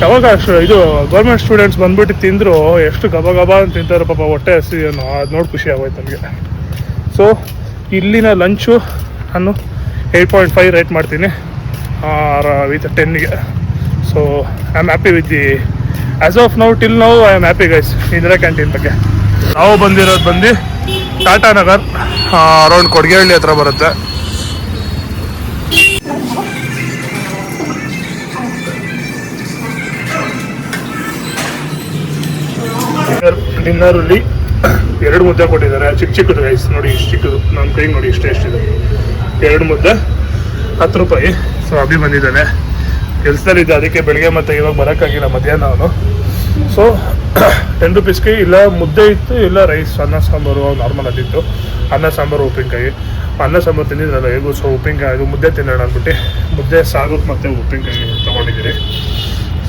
ಯಾವಾಗ ಅಷ್ಟು ಇದು ಗೌರ್ಮೆಂಟ್ ಸ್ಟೂಡೆಂಟ್ಸ್ ಬಂದ್ಬಿಟ್ಟು ತಿಂದರು ಎಷ್ಟು ಗಬ ಗಬ ಅಂತ ತಿಂತಾರೆ ಪಾಪ ಹೊಟ್ಟೆ ಏನೋ ಅದು ನೋಡಿ ಖುಷಿ ಆಗೋಯ್ತು ನನಗೆ ಸೊ ಇಲ್ಲಿನ ಲಂಚು ನಾನು ಏಯ್ಟ್ ಪಾಯಿಂಟ್ ಫೈವ್ ರೇಟ್ ಮಾಡ್ತೀನಿ. With ಟೆನ್ನಿಗೆ so I am happy with the as of now till now I am happy guys Indira canteen ಬಗ್ಗೆ. ನಾವು ಬಂದಿರೋದು ಬಂದು ಟಾಟಾ ನಗರ್ ಅರೌಂಡ್ ಕೊಡಗೇಹಳ್ಳಿ ಹತ್ರ ಬರುತ್ತೆ. ಡಿನ್ನರಲ್ಲಿ ಎರಡು ಮುದ್ದೆ ಕೊಟ್ಟಿದ್ದಾರೆ. ಚಿಕ್ಕ ಚಿಕ್ಕದು ರೈಸ್ ನೋಡಿ, ಇಷ್ಟು ಚಿಕ್ಕದು. ನಮ್ಮ ಕೈಗೆ ನೋಡಿ, ಇಷ್ಟು ಎಷ್ಟಿದೆ ಎರಡು ಮುದ್ದೆ, ಹತ್ತು ರೂಪಾಯಿ. ಸೊ ಅಭಿ ಬಂದಿದ್ದಾನೆ. ಕೆಲಸದಲ್ಲಿದ್ದೆ ಅದಕ್ಕೆ ಬೆಳಗ್ಗೆ ಮತ್ತೆ ಇವಾಗ ಬರೋಕ್ಕಾಗಿಲ್ಲ, ಮಧ್ಯಾಹ್ನ ಅವನು. ಸೊ ಟೆನ್ ರುಪೀಸ್ಗೆ ಇಲ್ಲ ಮುದ್ದೆ ಇತ್ತು, ಇಲ್ಲ ರೈಸ್ ಅನ್ನ, ಸಾಂಬಾರು ನಾರ್ಮಲ್ ಅದಿತ್ತು ಅನ್ನ, ಸಾಂಬಾರು, ಉಪ್ಪಿನಕಾಯಿ. ಅನ್ನ, ಸಾಂಬಾರು ತಿಂದಿದ್ರಲ್ಲ, ಹೇಗೂ ಸೊ ಉಪ್ಪಿನಕಾಯಿ, ಅದು ಮುದ್ದೆ ತಿನ್ನೋಣ ಅಂದ್ಬಿಟ್ಟು, ಮುದ್ದೆ ಸಾಗು ಮತ್ತು ಉಪ್ಪಿನಕಾಯಿ ತೊಗೊಂಡಿದ್ದೀರಿ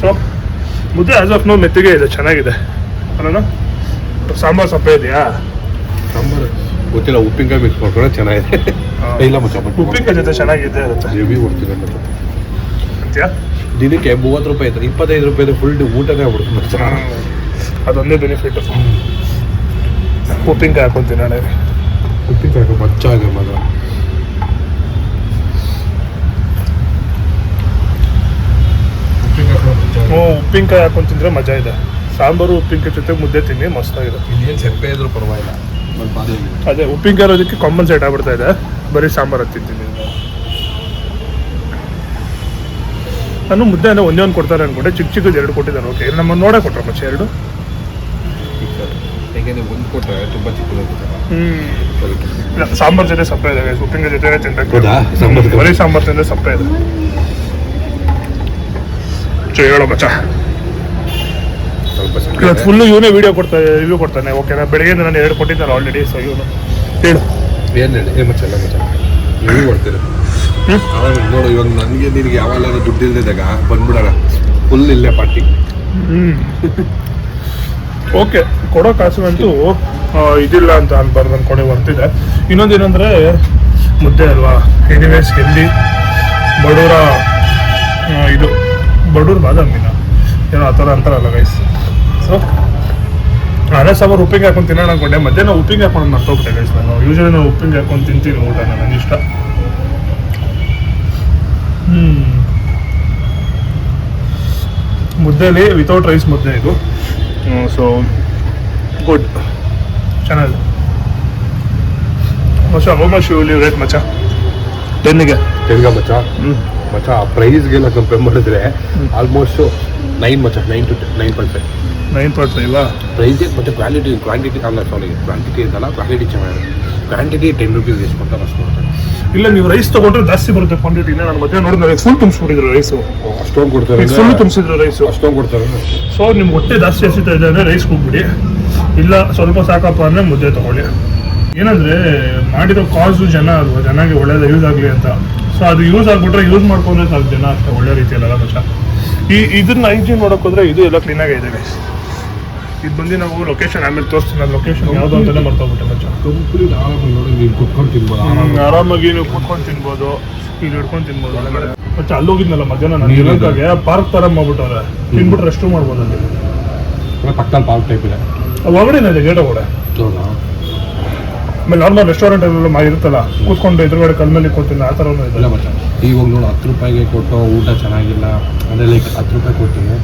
ಸೊ ಮುದ್ದೆ ಆಸ್ ಆಫ್ ನೋ ಮೆತ್ತಿಗೆ ಇದೆ, ಚೆನ್ನಾಗಿದೆ. ಅಲ್ಲ ಸಾಂಬಾರು ಸಪ್ಪೆ ಇದೆಯಾ? ಸಾಂಬಾರು. ಗೊತ್ತಿಲ್ಲ ಉಪ್ಪಿನಕಾಯಿ ಮಿಕ್ಸ್ ಮಾಡ್ಕೊಂಡ್ರೆ ಚೆನ್ನಾಗಿದೆ. ಇಲ್ಲ ಮಚ್ಚ ಉಪ್ಪಿನಕಾಯಿ ಜೊತೆ ಚೆನ್ನಾಗಿದೆ ಇರುತ್ತೆ. ರಿವ್ಯೂ ಕೊಡ್ತೀನಿ ಅಂತ್ಯಾ ದಿನಕ್ಕೆ ಮೂವತ್ತು ರೂಪಾಯಿ ಐತೆ ಇಪ್ಪತ್ತೈದು ರೂಪಾಯಿ ಫುಲ್ ಊಟನೇ ಆಗ್ಬಿಡುತ್ತೆ ಅದೊಂದೇ ಬೆನಿಫಿಟ್ ಉಪ್ಪಿನಕಾಯಿ ಹಾಕೊಂತೀನಿ ನಾಳೆ. ಉಪ್ಪಿನಕಾಯಿ ಹಾಕೋ ಆಗಿದೆ ಮಗ. ಉಪ್ಪಿನಕಾಯಿ ಹಾಕೊಂಡು ತಿಂದರೆ ಮಜಾ ಇದೆ. ಸಾಂಬಾರು ಉಪ್ಪಿನಕಾಯಿ ಜೊತೆ ಮುದ್ದೆ ತಿನ್ನಿ ಮಸ್ತಾಗಿದೆ ಇನ್ನೇನು ಸೆಪ್ಪೆ ಇದ್ರು ಪರವಾಗಿಲ್ಲ. ಅದೇ ಉಪ್ಪಿನಕಾಯಿ ಇರೋದಕ್ಕೆ ಕಾಂಪನ್ಸೇಟ್ ಆಗ್ಬಿಡ್ತಾ ಇದೆ. ಬರೀ ಸಾಂಬಾರು ತಿಂತೀನಿ. ನಾನು ಮುದ್ದೆ ಅಂದರೆ ಒಂದೇ ಒಂದು ಕೊಡ್ತಾರೆ ಅನ್ಕೊಂಡೆ. ಚಿಕ್ಕ ಚಿಕ್ಕದು ಎರಡು ಕೊಟ್ಟಿದ್ದಾರೆ ಓಕೆ ನಮ್ಮ ನೋಡೇ ಕೊಟ್ಟರು ಮಚ್ಚೆ ಎರಡು. ಒಂದು ಕೊಟ್ಟರೆ ತುಂಬ ಚಿಕ್ಕದಾಗುತ್ತೆ ಇಲ್ಲ, ಸಾಂಬಾರ್ ಜೊತೆ ಸಪ್ಪೆ ಇದೆ ಉಪ್ಪಿನ ಜೊತೆ ಜೊತೆ? ಬರೀ ಸಾಂಬಾರ್ ತಿಂದ್ರೆ ಸಪ್ಪೆ ಇದೆ ಹೇಳೋ ಮಚ್ಚ. ಇವತ್ತು ಫುಲ್ಲು ಇವನೇ ವಿಡಿಯೋ ಕೊಡ್ತಾ ರಿವ್ಯೂ ಕೊಡ್ತಾನೆ. ಓಕೆನಾ ಬೆಳಗ್ಗೆ ನಾನು ಎರಡು ಕೊಟ್ಟಿದ್ದಾನೆ ಆಲ್ರೆಡಿ ಸೊ ಇವನು. ಹೇಳು. ಏನು ಹೇಳಿ? ಏನು ಮಚ್ಚಲ್ಲ ಮಚ್ಚ. ನೀವು ಕೊಡ್ತೀರ? ನೋಡು ಇವಾಗ ನನಗೆ ನಿನಗೆ ಯಾವಾಗ ದುಡ್ಡು ಇಲ್ದಿದ್ದಾಗ ಬಂದ್ಬಿಡೋಣ. ಫುಲ್ ಇಲ್ಲೇ ಪಾರ್ಟಿ ಓಕೆ ಕೊಡೋ ಕಾಸು ಅಂತೂ ಇದಿಲ್ಲ ಅಂತ ಅನ್ಬಾರ್ದು ಅನ್ಕೊಂಡೆ ಬರ್ತಿದೆ ಇನ್ನೊಂದೇನಂದರೆ ಮುದ್ದೆ ಅಲ್ವಾ? ಎನಿವೇಸ್ ಎಲ್ಲಿ? ಬಡೂರ ಇದು ಬಡೂರು ಬಾದಾಮಿನ. ಏನೋ ಆ ಥರ ಅಂತಾರಲ್ಲ ಗೈಸ್ ಸೊ ಅದೇ ಸಾಂಬಾರು ಉಪ್ಪಿಗೆ ಹಾಕೊಂಡು ತಿನ್ನೋಣ ಅನ್ಕೊಂಡೆ. ಮಧ್ಯಾಹ್ನ ಉಪ್ಪಿಗೆ ಹಾಕೊಂಡು ಮರ್ತೋಗ್ಬಿಟ್ಟೆ ಗೈಸ್ ನಾನು. ಯೂಶಲಿ ನಾವು ಉಪ್ಪಿಂಗ್ ಹಾಕೊಂಡು ತಿಂತೀನಿ ಊಟ ನನಗೆ ಇಷ್ಟ ಮುದ್ದೆಯಲ್ಲಿ ಮುದ್ದೆಲಿ ವಿತೌಟ್ ರೈಸ್ ಮುದ್ದೆ ಇದು. ಸೊ ಗುಡ್ ಚೆನ್ನಾಗಿದೆ. ಮಚ್ಚ ಹೋ ಮಚ್ ಯು ಲಿವ್ ರೇಟ್ ಮಚ್ಚ? ಟೆನ್ನಿಗೆ. ತೆಂಗ ಮಚ್ಚ? ಹ್ಞೂ ಮಚ್ಚ ಆ ಪ್ರೈಸ್ಗೆಲ್ಲ ಕಂಪೇರ್ ಮಾಡಿದ್ರೆ ಆಲ್ಮೋಸ್ಟ್ ನೈನ್ ಮಚ್ಚ nine two nine point five nine point ಫೈವಾ? Price ಮತ್ತೆ ಕ್ವಾಲಿಟಿ ಕ್ವಾಂಟಿಟಿ ಅಲ್ಲ ಸಾರಿ ಕ್ವಾಂಟಿಟಿ ಇದೆಲ್ಲ ಕ್ವಾಲಿಟಿ ಚೆನ್ನಾಗಿದೆ ಕ್ವಾಂಟಿಟಿ ಟೆನ್ ರುಪೀಸ್ ಕೊಡ್ತಾರೆ ಅಷ್ಟು? ಇಲ್ಲ ನೀವು ರೈಸ್ ತಗೊಂಡ್ರೆ ಜಾಸ್ತಿ ಬರುತ್ತೆ ಕ್ವಾಂಟಿಟಿನ ನಾನು ಮತ್ತೆ ನೋಡಿದ್ರೆ ಫುಲ್ ತುಂಬಿಸ್ಬಿಟ್ಟಿದ್ರು ರೈಸು ಅಷ್ಟೊಂದು ಕೊಡ್ತಾರೆ ಫುಲ್ ತುಂಬಿಸಿದ್ರು ರೈಸು ಅಷ್ಟೊಂದು ಕೊಡ್ತಾರೆ ಸೊ ನಿಮ್ಗೆ ಹೊಟ್ಟೆ ಜಾಸ್ತಿ ಹಸಿತಾ ಇದೆ ಅಂದರೆ ರೈಸ್ ಹೋಗ್ಬಿಡಿ ಇಲ್ಲ ಸ್ವಲ್ಪ ಸಾಕಪ್ಪ ಅಂದರೆ ಮುದ್ದೆ ತಗೊಳ್ಳಿ. ಏನಂದ್ರೆ ಮಾಡಿರೋ ಕಾಸು ಜನ ಅಲ್ವಾ? ಜನಗೆ ಒಳ್ಳೇದು ಯೂಸ್ ಆಗಲಿ ಅಂತ. ಸೊ ಅದು ಯೂಸ್ ಆಗಿಬಿಟ್ರೆ ಯೂಸ್ ಮಾಡ್ಕೊಂಡ್ರೆ ಸಾಕು ಜನ ಅಷ್ಟೇ ಒಳ್ಳೆ ರೀತಿಯಲ್ಲ ಮಚ್ಚ ಈ ಇದನ್ನ ಐಜಿ ನೋಡೋಕೆ ಹೋದ್ರೆ ಇದು ಎಲ್ಲ ಕ್ಲೀನಾಗೇ ಇದೆ guys. ಇದು ಬಂದು ನಾವು ಲೊಕೇಶನ್ ಆಮೇಲೆ ತೋರಿಸ್ತೀನಿ. ನಾನು ಲೊಕೇಶನ್ ಯಾವುದು ಅಂತಾನೆ ಮರ್ತೋಗ್ಬಿಟ್ಟೆ ಮಚ್ಚ. ಕಂಪ್ಲೀಟ್ ಆರಾಮಾಗಿ ನೋಡಿ ನೀವು ಕುತ್ಕೊಂಡು ತಿನ್ಬೋದು ಆರಾಮಾಗಿ. ನೀವು ಕೂತ್ಕೊಂಡು ತಿನ್ಬೋದು ಇಲ್ಲಿ ಹಿಡ್ಕೊಂಡು ತಿನ್ಬೋದು ಒಳಗಡೆ. ಮತ್ತೆ ಅಲ್ಲಿ ಹೋಗಿದ್ನಲ್ಲ ಮಧ್ಯಾಹ್ನ ನಾನು ಶ್ರೀಲಂಕಾಗೆ ಪಾರ್ಕ್ ತರ ಮಾಡ್ಬಿಟ್ಟವ್ರೆ. ತಿನ್ಬಿಟ್ಟು ರೆಸ್ಟ್ ಮಾಡ್ಬೋದು ಅಲ್ಲಿ. ಪಕ್ಕದಲ್ಲಿ ಪಾರ್ಕ್ ಟೈಪ್ ಇದೆ. ಒಳಗಡೆ ಇದೆ ಗೇಟ್ ಒಳಗಡೆ? ಆಮೇಲೆ ನಾರ್ಮಲ್ ರೆಸ್ಟೋರೆಂಟ್ ಎಲ್ಲ ಇರುತ್ತಲ್ಲ? ಕೂತ್ಕೊಂಡು ಎದುರುಗಡೆ ಕಲ್ ಮೇಲೆ ಕೂತೀನಿ ಆ ಥರ ಇಲ್ಲ ಮಚ್ಚ ಇವಾಗ ನೋಡು ಹತ್ತು ರೂಪಾಯಿಗೆ ಕೊಟ್ಟು ಊಟ ಚೆನ್ನಾಗಿಲ್ಲ ಅಂದರೆ ಲೈಕ್ ಹತ್ತು ರೂಪಾಯಿ ಕೊಡ್ತೀನಿ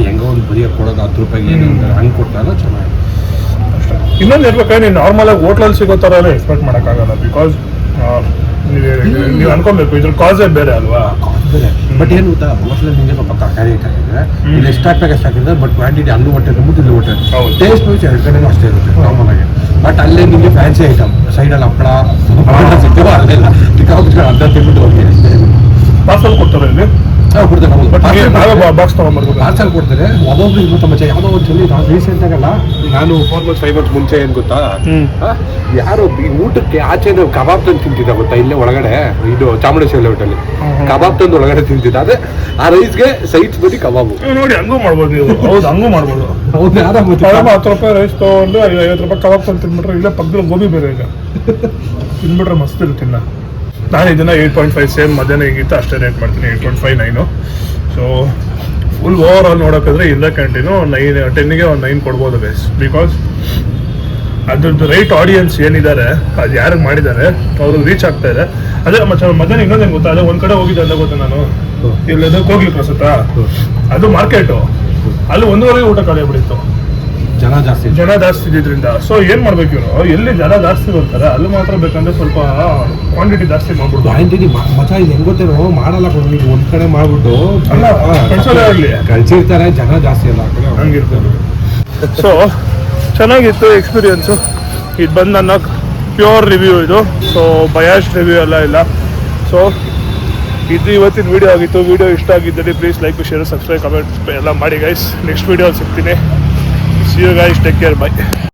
ಹೆಂಗೋ ಒಂದು ಬರಿಯ ಕೊಡೋದು ಹತ್ತು ರೂಪಾಯಿಗೆ ಏನು ಅಂತ ಹಂಗೆ ಕೊಟ್ಟಾಗ ಚೆನ್ನಾಗಿ ಅಷ್ಟೇ. ಇನ್ನೊಂದು ಇರ್ಬೇಕಾದ್ರೆ ನೀವು ನಾರ್ಮಲ್ ಆಗಿ ಹೋಟ್ಲಲ್ಲಿ ಸಿಗೋ ಥರ ಎಲ್ಲ ಎಕ್ಸ್ಪೆಕ್ಟ್ ಮಾಡೋಕ್ಕಾಗಲ್ಲ ಬಿಕಾಸ್ ನೀವು ಅನ್ಕೊಬೇಕು ಇದ್ರ ಕಾಸೇ ಬೇರೆ ಅಲ್ವಾ? ಬಟ್ ಏನು ಗೊತ್ತಾ ಹೋಟ್ಲಲ್ಲಿ ನಿಮಗೆ ಸ್ವಲ್ಪ ತರಕಾರಿ ಹಾಕಿದ್ರೆ ಇಲ್ಲಿ ಎಷ್ಟು ಹಾಕ್ಬೇಕು ಎಷ್ಟು ಹಾಕಿದ್ರೆ ಬಟ್ ಕ್ವಾಂಟಿಟಿ ಅಲ್ಲೂ ಹೊಟ್ಟೆ ತುಂಬಿಟ್ಟು ಇಲ್ಲಿ ಹೊಟ್ಟೆ. ಟೇಸ್ಟ್ ವೈಸ್ ಎರಡು ಕಡೆನೂ ಅಷ್ಟೇ ಇರುತ್ತೆ ಕಾಮನ್ ಆಗಿ. ಬಟ್ ಅಲ್ಲೇ ನಿಮಗೆ ಫ್ಯಾನ್ಸಿ ಐಟಮ್ ಸೈಡಲ್ಲಿ ಹಪ್ಪಳ ಸಿಗ್ತೀವೋ ಅಲ್ಲೇ ಇಲ್ಲ. ಟಿಕಾಬಿಟ್ಗಳು ಅರ್ಧ ತಿಂದ್ಬಿಟ್ಟು ಹೋಗಿ ಪಾರ್ಸಲ್ ಕೊಡ್ತಾರೆ ಇಲ್ಲಿ? ಹಾಂ ಕೊಡ್ತಾರೆ ಬಟ್ ನಾವೇ ಬಾಕ್ಸ್ ತೊಗೊಂಡ್ಬರ್ಬೇಕು. ಪಾರ್ಸಲ್ ಕೊಡ್ತಾರೆ ಒಬ್ಬೊಬ್ರು ಇರ್ಬೋದು ಮಚ್ಚ ಯಾವುದೋ ಒಂದು ಚಳಿ ನಾನು ರೀಸೆಂಟ್ ಆಗಲ್ಲ. ನಾನು ಫೋರ್ ಮಂತ್ಸ್ ಫೈವ್ ಮಂತ್ಸ್ ಮುಂಚೆ ಏನು ಗೊತ್ತಾ? ಯಾರು ಈ ಊಟಕ್ಕೆ ಆಚೆ ಕಬಾಬ್ ತಂದು ತಿಂತಿದ್ದ ಗೊತ್ತಾ? ಇಲ್ಲೇ ಒಳಗಡೆ ಇದು ಚಾಮುಂಡೇಶ್ವರಿ ಹೋಟೆಲ್ ಕಬಾಬ್ ತಂದು ಒಳಗಡೆ ತಿಂತಿದ್ದ. ಅದೇ ಆ ರೈಸ್ಗೆ ಸೈಡ್ಸ್ ಬದಿ ಕಬಾಬು. ನೀವು ನೋಡಿ ಹಂಗೂ ಮಾಡ್ಬೋದು ನೀವು. ಹೌದು ಹಂಗೂ ಮಾಡ್ಬೋದು. ಹೌದು ಯಾರು ಹತ್ತು ರೂಪಾಯಿ ರೈಸ್ ತೊಗೊಂಡು ಐವತ್ತು ರೂಪಾಯಿ ಕಬಾಬ್ ತಂದು ತಿನ್ಬಿಟ್ರೆ ಇಲ್ಲೇ ಪಕ್ಕದಲ್ಲಿ ಗೋಬಿ ಬೇರೆ ಈಗ. ತಿನ್ಬಿಟ್ರೆ ಮಸ್ತ್ ಇರುತ್ತೆ ತಿನ್ನ ನಾನು ಇದನ್ನ ಏಯ್ಟ್ ಪಾಯಿಂಟ್ ಫೈವ್ ಸೇಮ್ ಮಧ್ಯಾಹ್ನ ಹೇಗಿತ್ತು ಅಷ್ಟೇ ರೇಟ್ ಮಾಡ್ತೀನಿ eight point five nine so full over all ನೋಡೋಕ್ಕಾದ್ರೆ ಇಂದ ಕ್ಯಾಂಟೀನು ನೈನ್ ಟೆನ್ನಿಗೆ ಒಂದು ನೈನ್ ಕೊಡ್ಬೋದು ಬೇಸ್ ಬಿಕಾಸ್ ಅದ್ರದ್ದು ರೈಟ್ ಆಡಿಯನ್ಸ್ ಏನಿದ್ದಾರೆ ಅದು ಯಾರಿಗೆ ಮಾಡಿದ್ದಾರೆ ಅವರು ರೀಚ್ ಆಗ್ತಾ ಇದೆ. ಅದೇ ಮತ್ತೆ ಮಧ್ಯಾಹ್ನ ಇನ್ನೊಂದೇನು ಗೊತ್ತಾ? ಅದೇ ಒಂದು ಕಡೆ ಹೋಗಿದ್ದೆ ಅಂತ ಗೊತ್ತಾ ನಾನು? ಇಲ್ಲದ ಕೋಗ್ಲಿ ಪ್ರಸ್ತುತ ಅದು ಮಾರ್ಕೆಟು ಅಲ್ಲಿ ಒಂದೂವರೆಗೆ ಊಟ ಆಗ್ಬಿಟ್ಟಿತ್ತು. ಜನ ಜಾಸ್ತಿ ಜನ ಜಾಸ್ತಿ ಇದ್ದಿದ್ರಿಂದ ಸೊ ಏನ್ ಮಾಡ್ಬೇಕು ಇವರು? ಎಲ್ಲಿ ಜನ ಜಾಸ್ತಿ ಬರ್ತಾರೆ ಅಲ್ಲಿ ಮಾತ್ರ ಬೇಕಂದ್ರೆ ಸ್ವಲ್ಪ ಕ್ವಾಂಟಿಟಿ ಜಾಸ್ತಿ ಮಾಡ್ಬಿಡ್ತು ಕ್ವಾಂಟಿಟಿ ಮಜಾ ಇದು ಹೆಂಗ್ ಗೊತ್ತೇನೋ? ಮಾಡಲ್ಲ ಕೊಡು ಈಗ ಒಂದ್ ಕಡೆ ಮಾಡ್ಬಿಟ್ಟು ಅಲ್ಲ, ಕಳ್ಸೋದೇ ಆಗ್ಲಿ. ಕಳ್ಸಿರ್ತಾರೆ ಜನ ಜಾಸ್ತಿ ಅಲ್ಲ ಆ ಕಡೆ ಹಂಗಿರ್ಬೋದು ಸೊ ಚೆನ್ನಾಗಿತ್ತು ಎಕ್ಸ್ಪೀರಿಯನ್ಸು ಇದು ಬಂದು ನನ್ನ ಪ್ಯೂರ್ ರಿವ್ಯೂ ಇದು. ಸೊ ಬಯಾಸ್ ರಿವ್ಯೂ ಎಲ್ಲ ಇಲ್ಲ. ಸೊ ಇದು ಇವತ್ತಿನ ವಿಡಿಯೋ ಆಗಿತ್ತು. ವಿಡಿಯೋ ಇಷ್ಟ ಆಗಿದ್ದಲ್ಲಿ please like share subscribe comment ಎಲ್ಲ ಮಾಡಿ ಗೈಸ್ ನೆಕ್ಸ್ಟ್ ವೀಡಿಯೋ ಸಿಗ್ತೀನಿ. See you guys take care bye